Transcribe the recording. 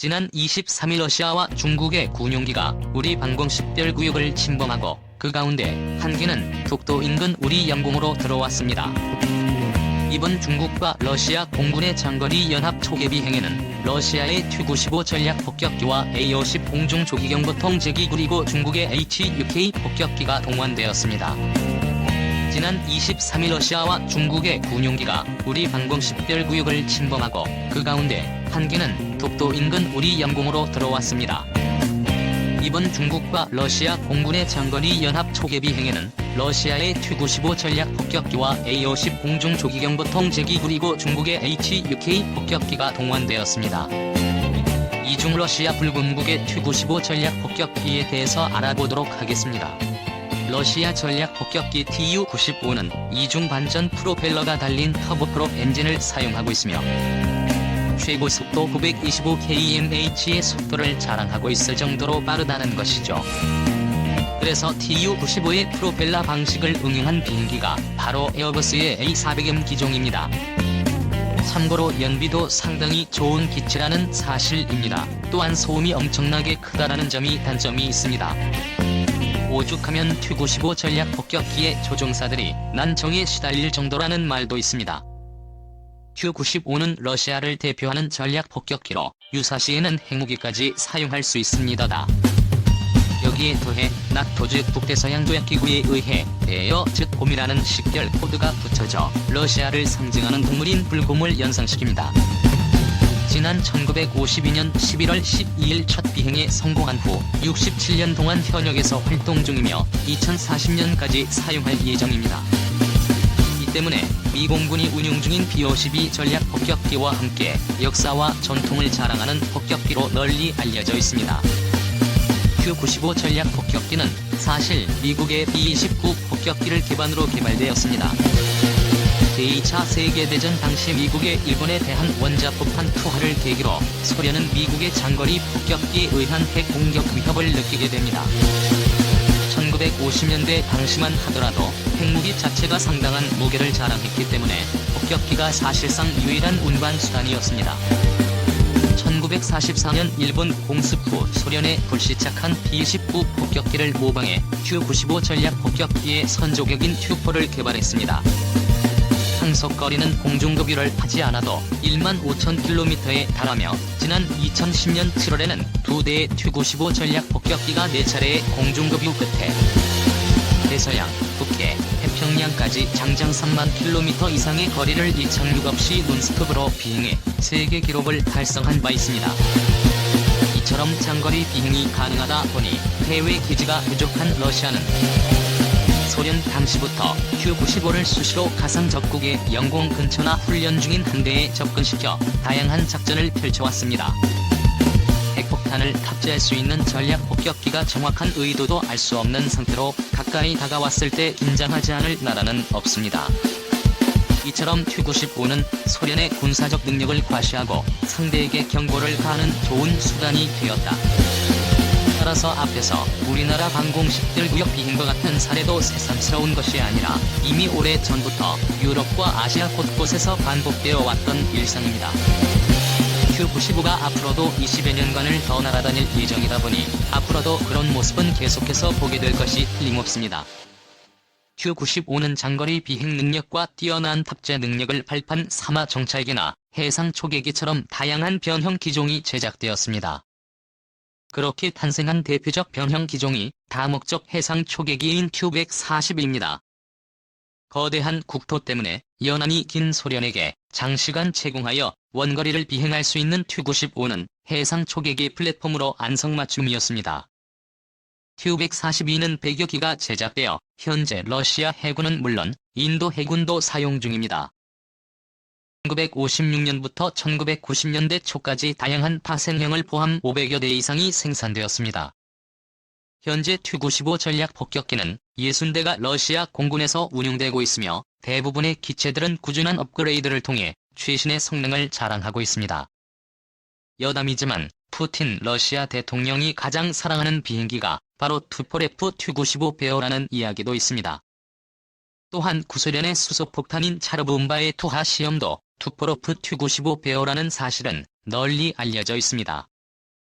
지난 23일 러시아와 중국의 군용기가 우리 방공 식별 구역을 침범하고 그 가운데 한 개는 북도 인근 우리 영공으로 들어왔습니다. 이번 중국과 러시아 공군의 장거리 연합 초계비 행위는 러시아의 튜-95 전략 폭격기와 A-50 공중 조기경 보통 제기 그리고 중국의 H-UK 폭격기가 동원되었습니다. 지난 23일 러시아와 중국의 군용기가 우리 방공 식별 구역을 침범하고 그 가운데 한 개는 독도 인근 우리 영공으로 들어왔습니다. 이번 중국과 러시아 공군의 장거리 연합 초계비 행위는 러시아의 튜-95 전략 폭격기와 A-50 공중 조기경 보 통 제기 그리고 중국의 H-UK 폭격기가 동원되었습니다. 이중 러시아 불군국의 튜-95 전략 폭격기에 대해서 알아보도록 하겠습니다. 러시아 전략 폭격기 Tu-95는 이중 반전 프로펠러가 달린 터보프롭 엔진을 사용하고 있으며 최고 속도 925kmh의 속도를 자랑하고 있을 정도로 빠르다는 것이죠. 그래서 Tu-95의 프로펠러 방식을 응용한 비행기가 바로 에어버스의 A400M 기종입니다. 참고로 연비도 상당히 좋은 기체라는 사실입니다. 또한 소음이 엄청나게 크다라는 점이 단점이 있습니다. 오죽하면 튜-95 전략 폭격기의 조종사들이 난청에 시달릴 정도라는 말도 있습니다. 튜-95는 러시아를 대표하는 전략 폭격기로 유사시에는 핵무기까지 사용할 수 있습니다다. 여기에 더해 나토 즉 북대서양 조약기구에 의해 에어 즉 곰이라는 식별 코드가 붙여져 러시아를 상징하는 동물인 불곰을 연상시킵니다. 지난 1952년 11월 12일 첫 비행에 성공한 후 67년 동안 현역에서 활동 중이며 2040년까지 사용할 예정입니다. 이 때문에 미 공군이 운용 중인 B-52 전략 폭격기와 함께 역사와 전통을 자랑하는 폭격기로 널리 알려져 있습니다. Q-95 전략 폭격기는 사실 미국의 B-29 폭격기를 기반으로 개발되었습니다. 제2차 세계대전 당시 미국의 일본에 대한 원자폭탄 투하를 계기로 소련은 미국의 장거리 폭격기에 의한 핵 공격 위협을 느끼게 됩니다. 1950년대 당시만 하더라도 핵무기 자체가 상당한 무게를 자랑했기 때문에 폭격기가 사실상 유일한 운반 수단이었습니다. 1944년 일본 공습 후 소련의 불시착한 B-19 폭격기를 모방해 Q-95 전략 폭격기의 선조격인 튜포를 개발했습니다. 항속거리는 공중급유를 하지 않아도 1만 5천 킬로미터에 달하며 지난 2010년 7월에는 두 대의 튜-95 전략 폭격기가 4차례의 공중급유 끝에 대서양, 북해, 태평양까지 장장 3만 킬로미터 이상의 거리를 이착륙 없이 논스톱으로 비행해 세계 기록을 달성한 바 있습니다. 이처럼 장거리 비행이 가능하다 보니 해외 기지가 부족한 러시아는 소련 당시부터 Q-95를 수시로 가상 적국의 영공 근처나 훈련 중인 한대에 접근시켜 다양한 작전을 펼쳐왔습니다. 핵폭탄을 탑재할 수 있는 전략 폭격기가 정확한 의도도 알 수 없는 상태로 가까이 다가왔을 때 긴장하지 않을 나라는 없습니다. 이처럼 튜-95는 소련의 군사적 능력을 과시하고 상대에게 경고를 가하는 좋은 수단이 되었다. 따라서 앞에서 우리나라 방공식들 구역 비행과 같은 사례도 새삼스러운 것이 아니라 이미 오래 전부터 유럽과 아시아 곳곳에서 반복되어 왔던 일상입니다. Q-95가 앞으로도 20여 년간을 더 날아다닐 예정이다 보니 앞으로도 그런 모습은 계속해서 보게 될 것이 틀림없습니다. Q-95는 장거리 비행 능력과 뛰어난 탑재 능력을 발판 삼아 정찰기나 해상 초계기처럼 다양한 변형 기종이 제작되었습니다. 그렇게 탄생한 대표적 변형 기종이 다목적 해상 초계기인 Q-140입니다. 거대한 국토 때문에 연안이 긴 소련에게 장시간 제공하여 원거리를 비행할 수 있는 튜-95는 해상 초계기 플랫폼으로 안성맞춤이었습니다. Q-142는 100여 기가 제작되어 현재 러시아 해군은 물론 인도 해군도 사용 중입니다. 1956년부터 1990년대 초까지 다양한 파생형을 포함 500여 대 이상이 생산되었습니다. 현재 튜-95 전략 폭격기는 60대가 러시아 공군에서 운용되고 있으며 대부분의 기체들은 꾸준한 업그레이드를 통해 최신의 성능을 자랑하고 있습니다. 여담이지만 푸틴 러시아 대통령이 가장 사랑하는 비행기가 바로 투포레프 튜-95 베어라는 이야기도 있습니다. 또한 구소련의 수소폭탄인 차르붐바의 투하 시험도 투포로프 튜-95 베어라는 사실은 널리 알려져 있습니다.